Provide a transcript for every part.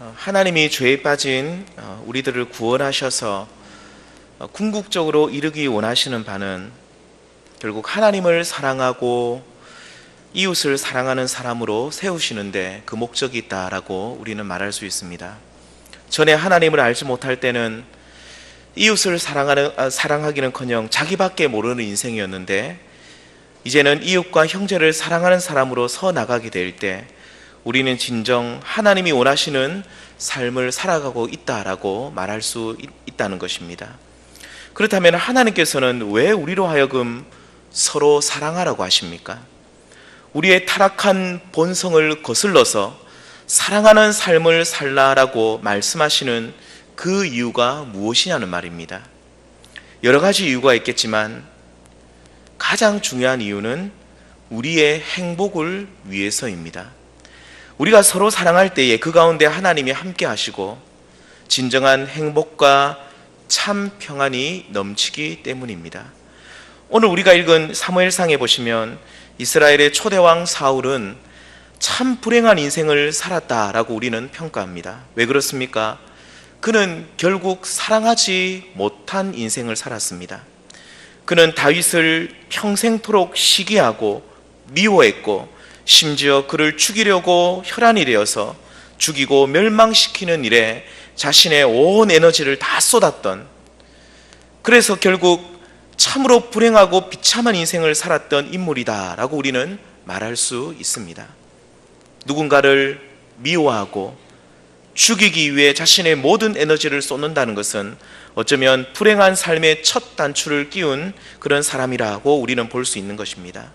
어, 하나님이 죄에 빠진 어, 우리들을 구원하셔서 어, 궁극적으로 이루기 원하시는 바는 결국 하나님을 사랑하고 이웃을 사랑하는 사람으로 세우시는데 그 목적이 있다라고 우리는 말할 수 있습니다. 전에 하나님을 알지 못할 때는 이웃을 사랑하는 아, 사랑하기는커녕 자기밖에 모르는 인생이었는데 이제는 이웃과 형제를 사랑하는 사람으로 서 나가게 될 때 우리는 진정 하나님이 원하시는 삶을 살아가고 있다라고 말할 수 있, 있다는 것입니다. 그렇다면 하나님께서는 왜 우리로 하여금 서로 사랑하라고 하십니까? 우리의 타락한 본성을 거슬러서 사랑하는 삶을 살라라고 말씀하시는 그 이유가 무엇이냐는 말입니다. 여러 가지 이유가 있겠지만 가장 중요한 이유는 우리의 행복을 위해서입니다. 우리가 서로 사랑할 때에 그 가운데 하나님이 함께 하시고 진정한 행복과 참 평안이 넘치기 때문입니다. 오늘 우리가 읽은 사무엘상에 보시면 이스라엘의 초대왕 사울은 참 불행한 인생을 살았다라고 우리는 평가합니다. 왜 그렇습니까? 그는 결국 사랑하지 못한 인생을 살았습니다. 그는 다윗을 평생토록 시기하고 미워했고 심지어 그를 죽이려고 혈안이 되어서 죽이고 멸망시키는 일에 자신의 온 에너지를 다 쏟았던 그래서 결국 참으로 불행하고 비참한 인생을 살았던 인물이다라고 우리는 말할 수 있습니다. 누군가를 미워하고 죽이기 위해 자신의 모든 에너지를 쏟는다는 것은 어쩌면 불행한 삶의 첫 단추를 끼운 그런 사람이라고 우리는 볼 수 있는 것입니다.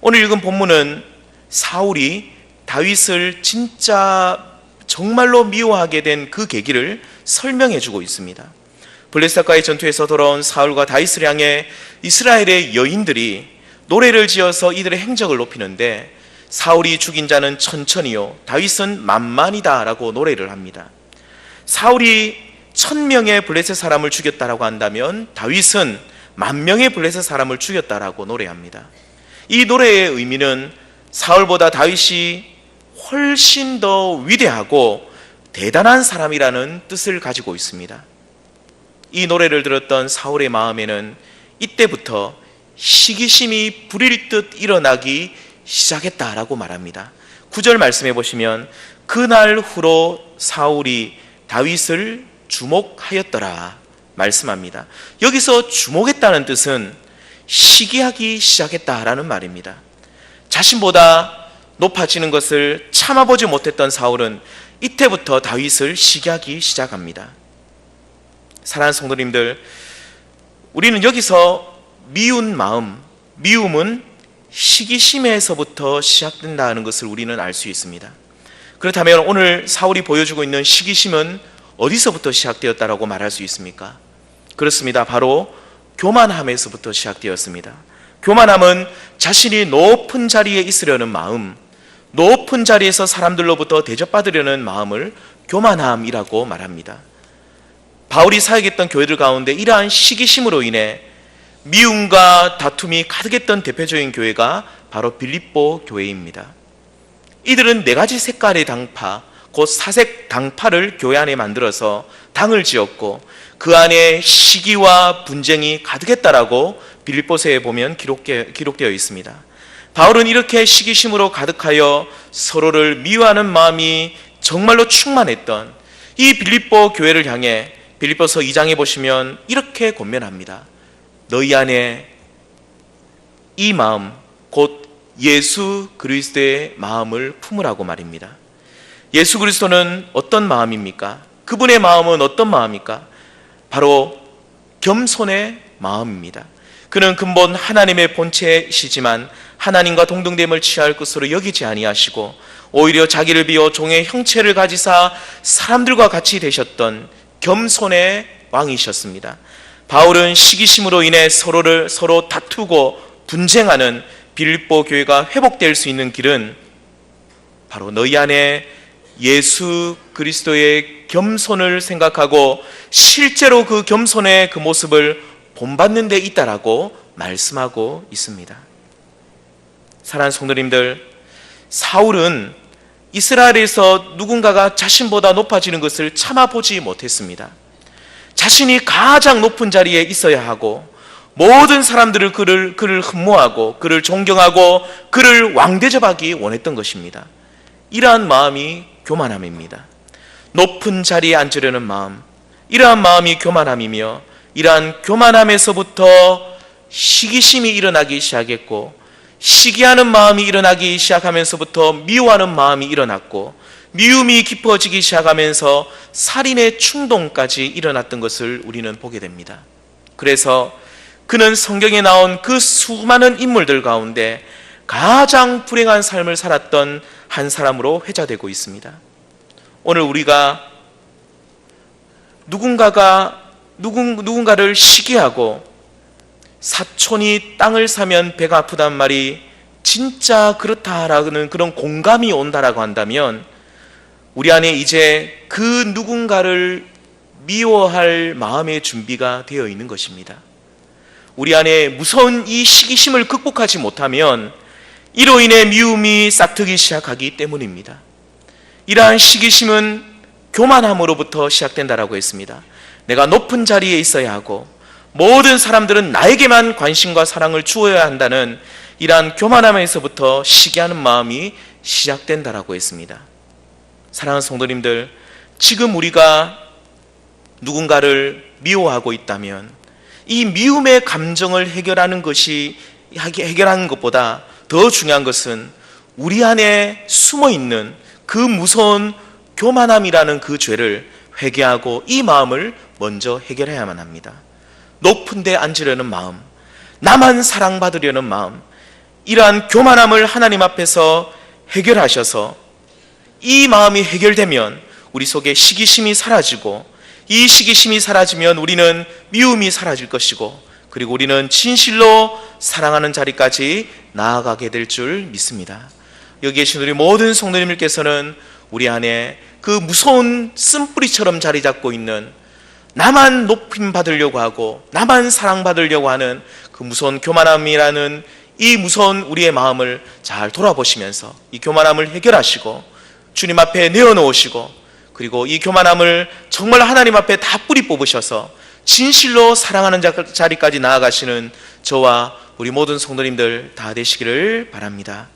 오늘 읽은 본문은 사울이 다윗을 진짜 정말로 미워하게 된 그 계기를 설명해 주고 있습니다. 블레셋과의 전투에서 돌아온 사울과 다윗을 향해 이스라엘의 여인들이 노래를 지어서 이들의 행적을 높이는데 사울이 죽인 자는 천천히요 다윗은 만만이다라고 노래를 합니다. 사울이 천 명의 블레셋 사람을 죽였다라고 한다면 다윗은 만 명의 블레셋 사람을 죽였다라고 노래합니다. 이 노래의 의미는 사울보다 다윗이 훨씬 더 위대하고 대단한 사람이라는 뜻을 가지고 있습니다. 이 노래를 들었던 사울의 마음에는 이때부터 시기심이 불일 듯 일어나기 시작했다라고 말합니다. 9절 말씀해 보시면 그날 후로 사울이 다윗을 주목하였더라 말씀합니다. 여기서 주목했다는 뜻은 시기하기 시작했다라는 말입니다. 자신보다 높아지는 것을 참아보지 못했던 사울은 이때부터 다윗을 시기하기 시작합니다. 사랑하는 성도님들, 우리는 여기서 미운 마음, 미움은 시기심에서부터 시작된다는 것을 우리는 알 수 있습니다. 그렇다면 오늘 사울이 보여주고 있는 시기심은 어디서부터 시작되었다라고 말할 수 있습니까? 그렇습니다. 바로 교만함에서부터 시작되었습니다. 교만함은 자신이 높은 자리에 있으려는 마음, 높은 자리에서 사람들로부터 대접받으려는 마음을 교만함이라고 말합니다. 바울이 사역했던 교회들 가운데 이러한 시기심으로 인해 미움과 다툼이 가득했던 대표적인 교회가 바로 빌립보 교회입니다. 이들은 네 가지 색깔의 당파, 곧 사색 당파를 교회 안에 만들어서 당을 지었고 그 안에 시기와 분쟁이 가득했다라고 빌립보서에 보면 기록되어 있습니다. 바울은 이렇게 시기심으로 가득하여 서로를 미워하는 마음이 정말로 충만했던 이 빌립보 교회를 향해 빌립보서 2장에 보시면 이렇게 권면합니다. 너희 안에 이 마음 곧 예수 그리스도의 마음을 품으라고 말입니다. 예수 그리스도는 어떤 마음입니까? 그분의 마음은 어떤 마음입니까? 바로 겸손의 마음입니다. 그는 근본 하나님의 본체시지만 하나님과 동등됨을 취할 것으로 여기지 아니하시고 오히려 자기를 비워 종의 형체를 가지사 사람들과 같이 되셨던 겸손의 왕이셨습니다. 바울은 시기심으로 인해 서로를 서로 다투고 분쟁하는 빌립보 교회가 회복될 수 있는 길은 바로 너희 안에 예수 그리스도의 겸손을 생각하고 실제로 그 겸손의 그 모습을 본받는 데 있다라고 말씀하고 있습니다. 사랑하는 성도님들, 사울은 이스라엘에서 누군가가 자신보다 높아지는 것을 참아보지 못했습니다. 자신이 가장 높은 자리에 있어야 하고 모든 사람들을 그를 그를 흠모하고 그를 존경하고 그를 왕대접하기 원했던 것입니다. 이러한 마음이 교만함입니다. 높은 자리에 앉으려는 마음, 이러한 마음이 교만함이며 이러한 교만함에서부터 시기심이 일어나기 시작했고 시기하는 마음이 일어나기 시작하면서부터 미워하는 마음이 일어났고 미움이 깊어지기 시작하면서 살인의 충동까지 일어났던 것을 우리는 보게 됩니다. 그래서 그는 성경에 나온 그 수많은 인물들 가운데 가장 불행한 삶을 살았던 한 사람으로 회자되고 있습니다. 오늘 우리가 누군가가 누군, 누군가를 시기하고 사촌이 땅을 사면 배가 아프단 말이 진짜 그렇다라는 그런 공감이 온다라고 한다면 우리 안에 이제 그 누군가를 미워할 마음의 준비가 되어 있는 것입니다. 우리 안에 무서운 이 시기심을 극복하지 못하면 이로 인해 미움이 싹트기 시작하기 때문입니다. 이러한 시기심은 교만함으로부터 시작된다라고 했습니다. 내가 높은 자리에 있어야 하고 모든 사람들은 나에게만 관심과 사랑을 주어야 한다는 이러한 교만함에서부터 시기하는 마음이 시작된다라고 했습니다. 사랑하는 성도님들, 지금 우리가 누군가를 미워하고 있다면 이 미움의 감정을 해결하는 것이 해결하는 것보다 더 중요한 것은 우리 안에 숨어 있는 그 무서운 교만함이라는 그 죄를 회개하고 이 마음을 먼저 해결해야만 합니다. 높은 데 앉으려는 마음, 나만 사랑받으려는 마음, 이러한 교만함을 하나님 앞에서 해결하셔서 이 마음이 해결되면 우리 속에 시기심이 사라지고 이 시기심이 사라지면 우리는 미움이 사라질 것이고 그리고 우리는 진실로 사랑하는 자리까지 나아가게 될 줄 믿습니다. 여기 계신 우리 모든 성도님들께서는 우리 안에 그 무서운 쓴뿌리처럼 자리 잡고 있는 나만 높임 받으려고 하고 나만 사랑받으려고 하는 그 무서운 교만함이라는 이 무서운 우리의 마음을 잘 돌아보시면서 이 교만함을 해결하시고 주님 앞에 내어놓으시고 그리고 이 교만함을 정말 하나님 앞에 다 뿌리 뽑으셔서 진실로 사랑하는 자리까지 나아가시는 저와 우리 모든 성도님들 다 되시기를 바랍니다.